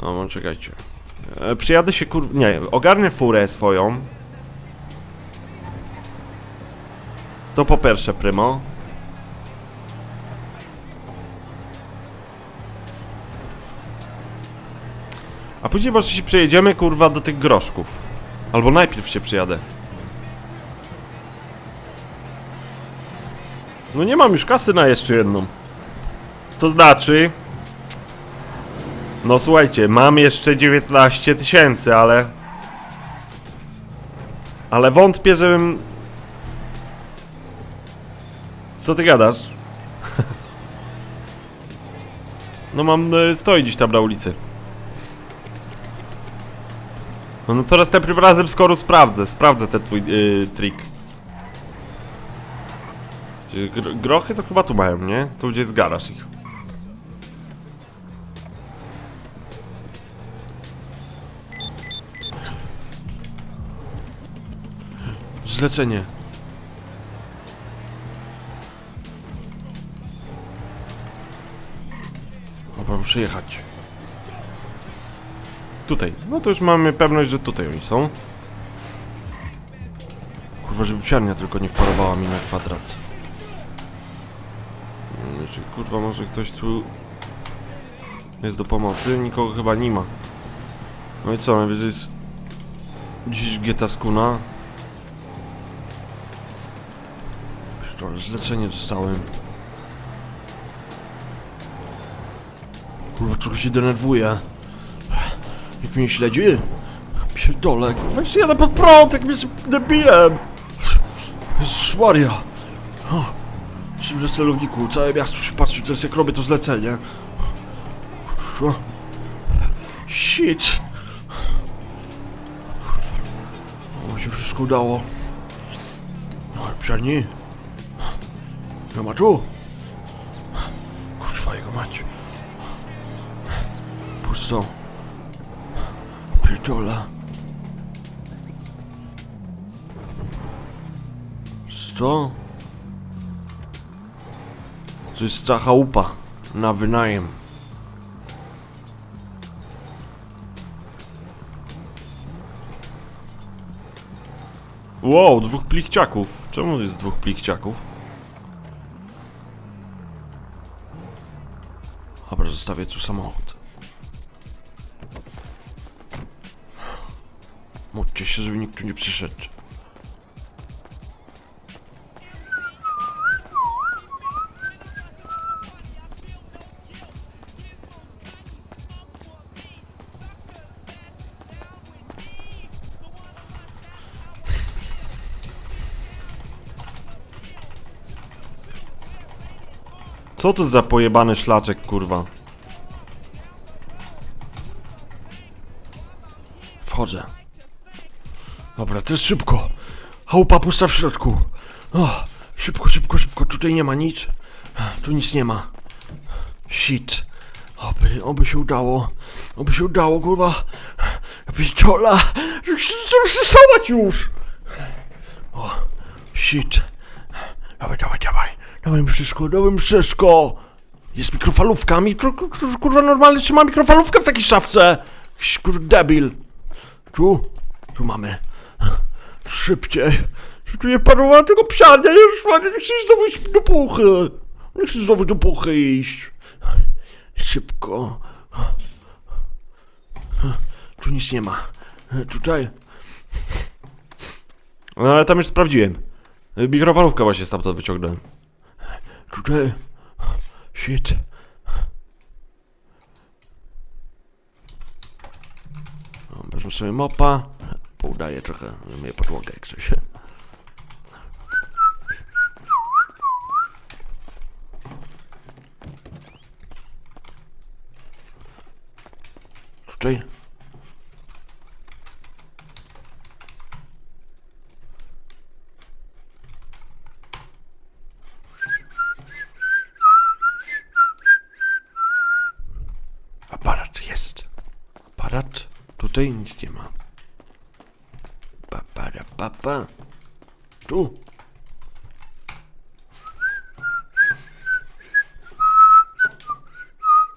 No, no czekajcie. E, przyjadę się kur... Nie, ogarnę furę swoją. To po pierwsze, Prymo. A później może się przejedziemy, kurwa, do tych groszków. Albo najpierw się przyjadę. No nie mam już kasy na jeszcze jedną. To znaczy... No słuchajcie, mam jeszcze 19 tysięcy, ale... Ale wątpię, żebym... Co ty gadasz? No mam... y, Stoi gdzieś tam na ulicy. No, no to następnym razem skoro sprawdzę, sprawdzę ten twój yy, trik. Grochy to chyba tu mają, nie? Tu gdzie jest garaż ich. Zlecenie. Dobra, muszę jechać. Tutaj. No to już mamy pewność, że tutaj oni są. Kurwa, żeby psiarnia tylko nie wparowała mi na kwadrat. Hmm, Czy kurwa może ktoś tu jest do pomocy? Nikogo chyba nie ma. No i co, najwyżej jest dziś Geta Pierdolę, zlecenie dostałem. Kurwa, trochę się denerwuję. Jak mnie śledzi? Pierdolę, kurwa, jeszcze jadę pod prąd, jak mnie debilem. Jezus Maria. Na celowniku, całe miasto się patrzy teraz jak robię to zlecenie. Kurwa. Shit. Kurwa. O, się wszystko udało. No, ma tu. Kurwa, jego mać. Pusto. Pierdolę. Co? To jest ta chałupa na wynajem. Wow, dwóch plichciaków. Czemu jest dwóch plichciaków? Dobra, zostawię tu samochód. Módlcie się, żeby nikt tu nie przyszedł. Co to za pojebany szlaczek, kurwa? Dobra, teraz szybko. Chałupa pusta w środku. O, szybko, szybko, szybko. Tutaj nie ma nic. Tu nic nie ma. Shit. Oby, oby się udało. Oby się udało, kurwa. Pistola. Chcę przesadać już. O, shit. Dawaj, dawaj, dawaj. Dawaj mi wszystko, dawaj mi wszystko. Jest mikrofalówka. Mikro, kur- kurwa, normalnie trzyma mikrofalówkę w takiej szafce. Jakiś kur debil. Tu, tu mamy. Szybciej. Tu nie parowała tego psiania, już panie, nie chcesz znowu iść do puchy. Nie chcesz znowu do puchy iść. Szybko. Tu nic nie ma. Tutaj. No ale tam już sprawdziłem. Mikrofalówkę właśnie stamtąd wyciągnąłem. Tutaj. Shit. O, Wezmę sobie mopa. Poudaję trochę, myję podłogę jak coś. Tutaj. Aparat jest. Aparat? Tutaj nic nie ma. Pa, para, pa, pa. Tu.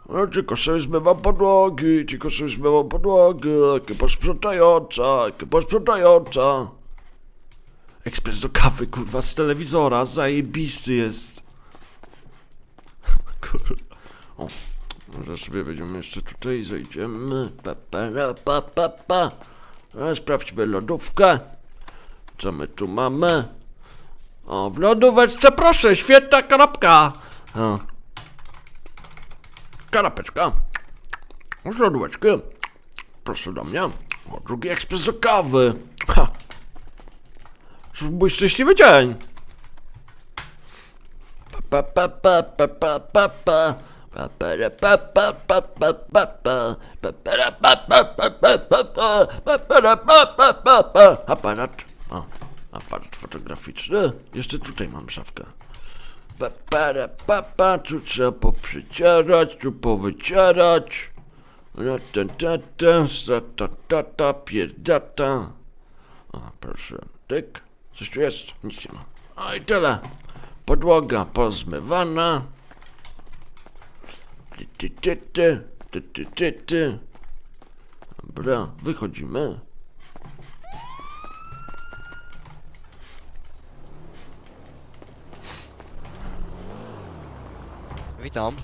No, tylko sobie zmywam podłogi, tylko sobie zmywam podłogi, ekipa sprzątająca, ekipa sprzątająca. Ekspres do kawy, kurwa, z telewizora, zajebisty jest. Kurwa. O, może sobie weźmiemy jeszcze tutaj, zejdziemy. Pa, pa, ra, pa, pa, pa. A, sprawdźmy lodówkę. Co my tu mamy? O, w lodóweczce proszę, świetna kanapka. O. Kanapeczka. Z lodóweczki. Proszę do mnie. O, drugi ekspres do kawy. Ha. Mój szczęśliwy dzień. Pa, pa, pa, pa, pa, pa, pa. Pa, pa, ra, pa, pa, pa, pa, pa, pa. Pa, pa, ra, pa, pa, pa, pa, pa, pa. Pa, pa, ra, pa, pa, pa, pa. Aparat. O, aparat fotograficzny. Jeszcze tutaj mam szafkę. Pa, pa, ra, pa, pa, tu trzeba poprzycierać, tu powycierać. Ra, ta, ta, ta, sa, ta, ta, ta, pierdata. O, proszę, tyk. Coś tu jest? Nic nie ma. A i tyle. Podłoga pozmywana. Ty, ty, ty, ty, ty, ty, ty. Dobra, wychodzimy. Witam.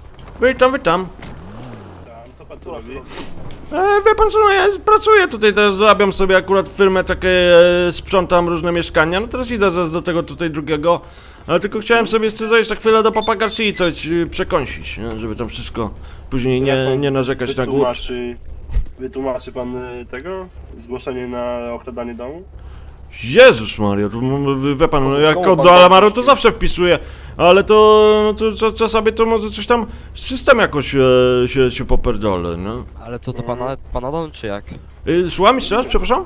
Witam, witam. Co pan tu robi? E, wie pan co, no ja pracuję tutaj, teraz zarabiam sobie akurat firmę takie, e, sprzątam różne mieszkania, no teraz idę zaraz do tego tutaj drugiego, ale tylko chciałem sobie jeszcze zajść na chwilę do Papa Garcia i coś e, przekąsić, nie? żeby tam wszystko później nie, nie narzekać na głód. Wytłumaczy, wytłumaczy pan y, tego? Zgłoszenie na okradanie domu? Jezus Maria, to m- wie pan, no, jak komu kod pan do tak Alamaru to zawsze wpisuję, ale to, no, to cza- czasami to może coś tam, system jakoś e, się, się poperdolę, no. Ale to to pana, pana dom czy jak? E, słucham jeszcze raz, przepraszam?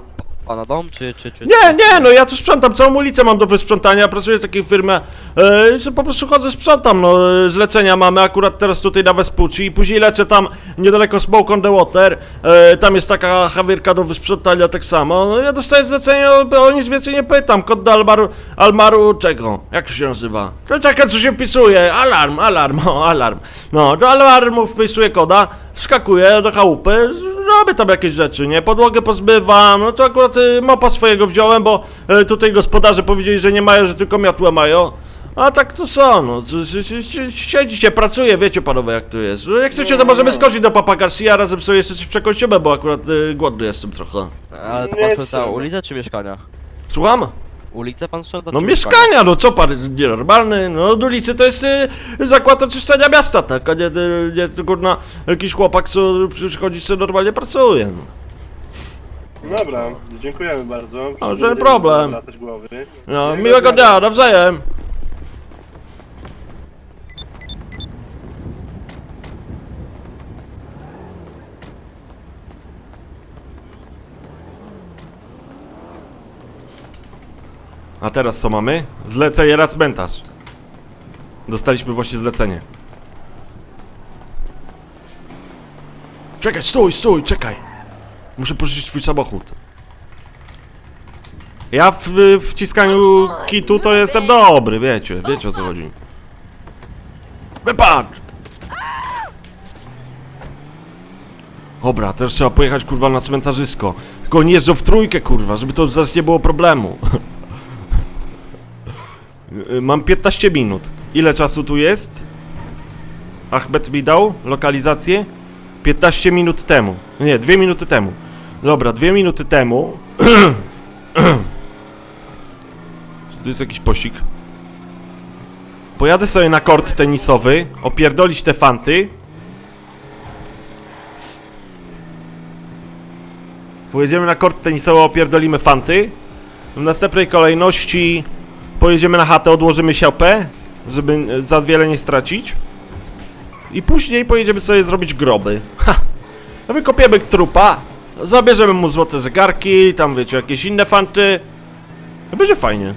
Pana dom czy czy czy? Nie, nie, no ja tu sprzątam, całą ulicę mam do wysprzątania, pracuję w takiej firmie, e, że po prostu chodzę, sprzątam, no, e, zlecenia mamy akurat teraz tutaj na Vespucci i później lecę tam niedaleko Smoke on the Water, e, tam jest taka hawierka do wysprzątania tak samo, no ja dostaję zlecenie, o, o nic więcej nie pytam, kod do Almaru, Almaru, czego, jak to się nazywa? To czeka, co się wpisuje, alarm, alarm, o, alarm, no, do alarmu wpisuję koda, wskakuję do chałupy, robię tam jakieś rzeczy, nie? Podłogę pozbywam, no to akurat y, mopa swojego wziąłem, bo y, tutaj gospodarze powiedzieli, że nie mają, że tylko miotłę mają. A tak to są, no, c- c- c- c- siedzicie, pracuje, wiecie panowie jak to jest. Jak chcecie, to możemy skoczyć do Papa Garcia, razem sobie jeszcze coś przekąsimy, bo akurat y, głodny jestem trochę. Ale to Nie sprząta trzeba. ulicę czy mieszkania? Słucham? Ulicę pan sprząta No czy mieszkania, no co pan, nienormalny, no od ulicy to jest y, zakład oczyszczania miasta, tak, a nie, y, nie tylko na jakiś chłopak, co przychodzi sobie normalnie pracuje, no. Dobra, dziękujemy bardzo. Będziemy że problem. latać głowy. No, miłego dnia, nawzajem. A teraz co mamy? Zlecenie raz cmentarz. Dostaliśmy właśnie zlecenie. Czekaj, stój, stój, czekaj. Muszę pożyczyć twój samochód. Ja w w wciskaniu kitu to jestem dobry, wiecie, wiecie o co chodzi. Wypadł! Dobra, teraz trzeba pojechać kurwa na cmentarzysko. Tylko nie jeżdżą w trójkę kurwa, żeby to zaraz nie było problemu. Y, Mam 15 minut. Ile czasu tu jest? Ahmed mi dał lokalizację? 15 minut temu. Nie, 2 minuty temu. Dobra, 2 minuty temu. Czy tu jest jakiś posik? Pojadę sobie na kort tenisowy, opierdolić te fanty. Pojedziemy na kort tenisowy, opierdolimy fanty. W następnej kolejności pojedziemy na chatę, odłożymy siopę, żeby e, za wiele nie stracić. I później pojedziemy sobie zrobić groby. Ha! Wykopiemy trupa, zabierzemy mu złote zegarki, tam wiecie, jakieś inne fanty. Będzie fajnie.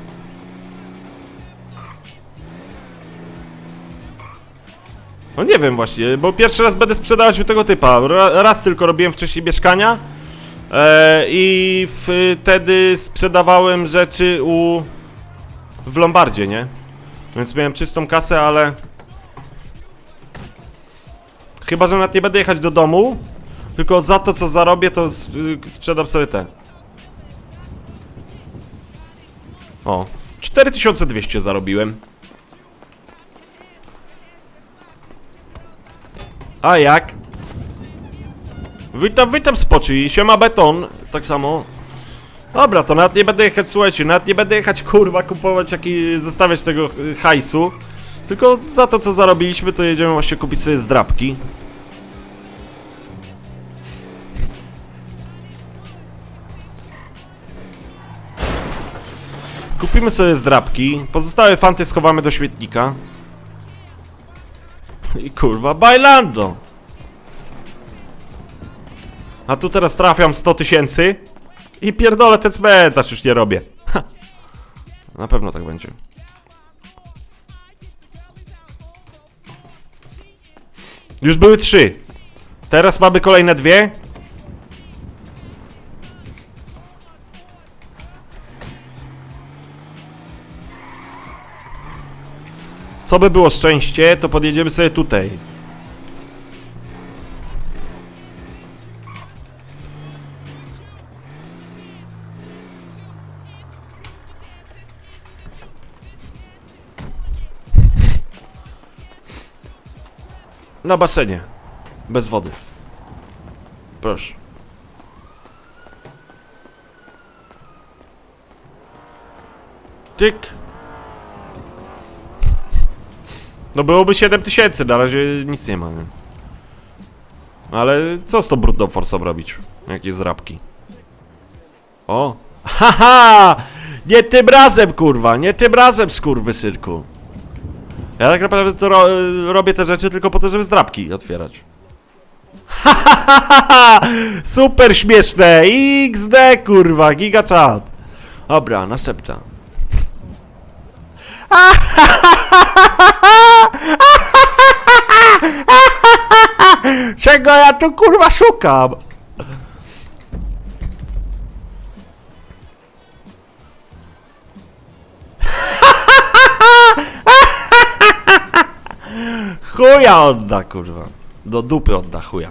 No nie wiem właśnie, bo pierwszy raz będę sprzedawać u tego typa. Ra- Raz tylko robiłem wcześniej mieszkania e, i wtedy sprzedawałem rzeczy u... w Lombardzie, nie? Więc miałem czystą kasę, ale... Chyba, że nawet nie będę jechać do domu, tylko za to, co zarobię, to y, sprzedam sobie te. O, 4200 zarobiłem. A jak? Witam, witam spoczy siema beton, tak samo. Dobra, to nawet nie będę jechać, słuchajcie, nawet nie będę jechać, kurwa, kupować, jaki, zostawiać tego y, hajsu. Tylko za to, co zarobiliśmy, to jedziemy właśnie kupić sobie zdrabki. Kupimy sobie zdrabki, pozostałe fanty schowamy do śmietnika. I kurwa, bailando! A tu teraz trafiam 100 tysięcy i pierdolę ten cmentarz już nie robię. Ha. Na pewno tak będzie. Już były trzy. Teraz mamy kolejne dwie. Co by było szczęście, to podjedziemy sobie tutaj. Na basenie. Bez wody. Proszę. Tyk. No byłoby 7 tysięcy, na razie nic nie ma, nie? Ale co z tą brudną forsą robić? Jakie zrabki? O! Haha! Nie tym razem, kurwa! Nie tym razem, skurwysynku! Ja tak naprawdę to ro robię te rzeczy tylko po to, żeby zdrabki otwierać. Super śmieszne! XD kurwa, giga chat. Dobra, następna. Czego ja tu kurwa szukam? Chuja odda, kurwa. Do dupy odda chuja.